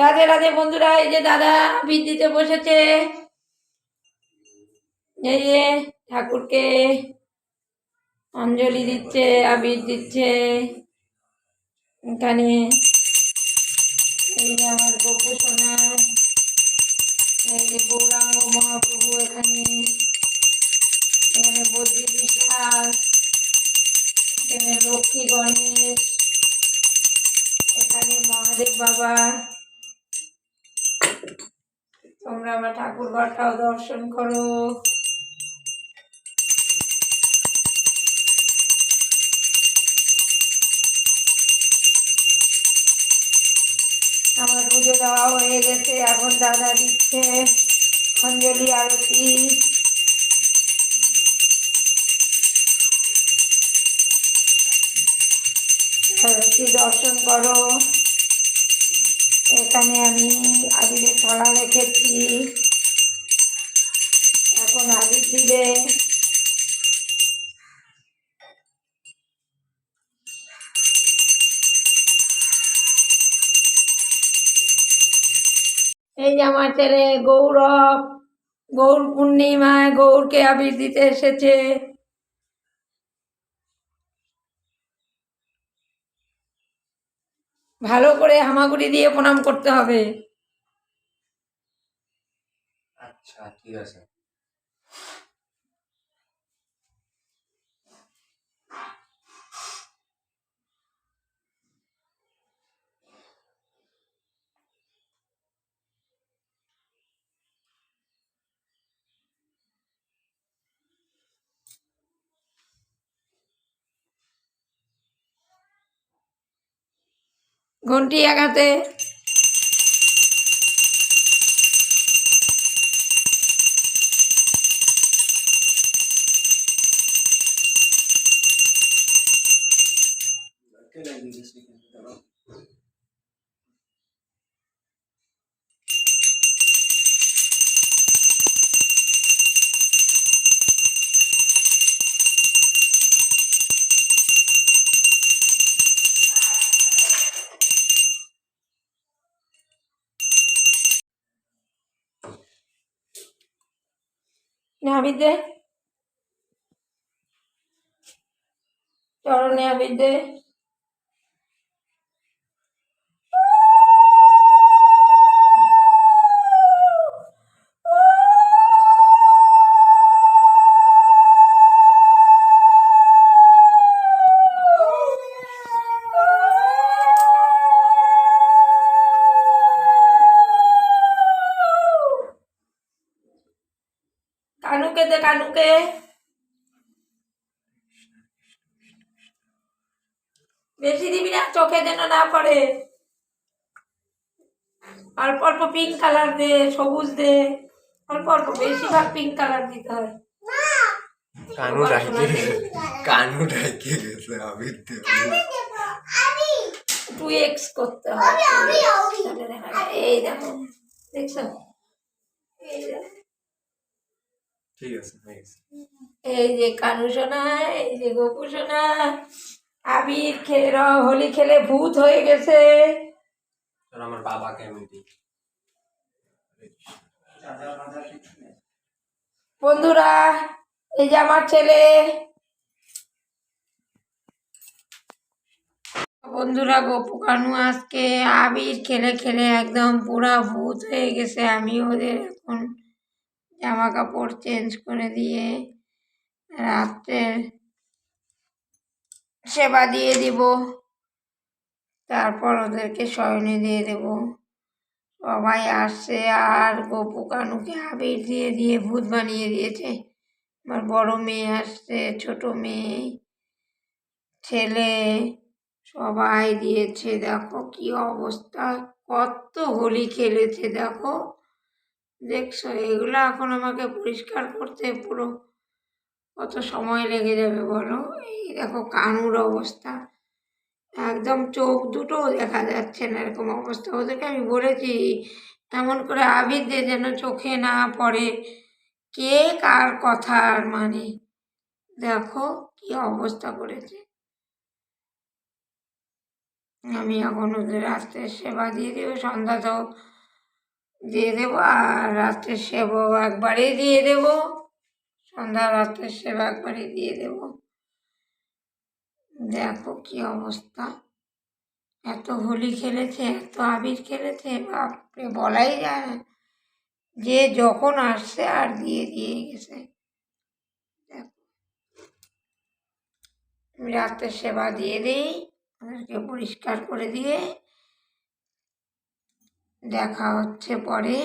রাধে রাধে বন্ধুরা, এই যে দাদা দিতে বসেছে। এই যে ঠাকুরকে অঞ্জলি দিচ্ছে, আবির দিচ্ছে। এখানে এই যে আমার গোপু সোনা, এই যে গৌরাঙ্গ মহাপ্রভু এখানে। এখানে বদ্রী বিশ্বাস, এখানে লক্ষ্মী গণেশ, এখানে মহাদেব বাবা। তোমরা আমার ঠাকুর ঘরটাও দর্শন করো। আমার পুজো দেওয়া হয়ে গেছে, এখন দাদা দিচ্ছে অঞ্জলি আরতি। আরতি দর্শন করো। এখানে আমি আবিরের থালা রেখেছি। এখন আবির দিলে এই যে আমার ছেলে গৌরব, গৌর পূর্ণিমায় গৌরকে আবির দিতে এসেছে। ভালো করে হামাগুড়ি দিয়ে প্রণাম করতে হবে। আচ্ছা ঠিক আছে। ঘন্টি আঘাতে। আবির দে চরণে আবির দে দে কানুকে বেশি দিবি না চোখে যেন না পড়ে অল্প অল্প পিঙ্ক কালার দে সবুজ দে অল্প অল্প বেশিরভাগ পিঙ্ক কালার দিতে হয় কানু ডাইকে কানু গেছে আবির দেব টু এক্স করতে হয়। এই দেখো দেখছ এই দেখো। ঠিক আছে এই যে কানু সোনা এই যে গোপু সোনা আবির খেলে হোলি খেলে ভূত হয়ে গেছে। আমার বাবাকে আমি বন্ধুরা এই যে আমার ছেলে। বন্ধুরা গপু কানু আজকে আবির খেলে খেলে একদম পুরা ভূত হয়ে গেছে। আমি ওদের এখন জামা কাপড় চেঞ্জ করে দিয়ে রাত্রে সেবা দিয়ে দিব। তারপর ওদেরকে শয়নে দিয়ে দেব। সবাই আসছে আর গপু কানুকে আবির দিয়ে দিয়ে ভূত বানিয়ে দিয়েছে। আমার বড় মেয়ে আসছে, ছোট মেয়ে, ছেলে সবাই দিয়েছে। দেখো কি অবস্থা, কত হোলি খেলেছে, দেখো। দেখছ? এগুলো এখন আমাকে পরিষ্কার করতে পুরো কত সময় লেগে যাবে বলো? এই দেখো কানুর অবস্থা। একদম চোখ দুটো দেখা যাচ্ছে না এরকম অবস্থা। ওদেরকে আমি বলেছি, এমন করে আবির দিয়ে যেন চোখে না পড়ে। কে কার কথার মানে? দেখো কি অবস্থা করেছে। আমি এখন ওদের রাত্রের সেবা দিয়ে দেবো সন্ধ্যাটাও দিয়ে দেবো আর রাত্রের সেবাও একবারেই দিয়ে দেবো। সন্ধ্যা রাত্রের সেবা একবারে দিয়ে দেবো। দেখো কি অবস্থা। এত হোলি খেলেছে, এত আবির খেলেছে, বাপরে, বলাই যায় না। যে যখন আসছে আর দিয়ে দিয়ে গেছে। দেখো। আমি রাত্রের সেবা দিয়ে দিই, ওদেরকে পরিষ্কার করে দিয়ে দেখা হচ্ছে পরে।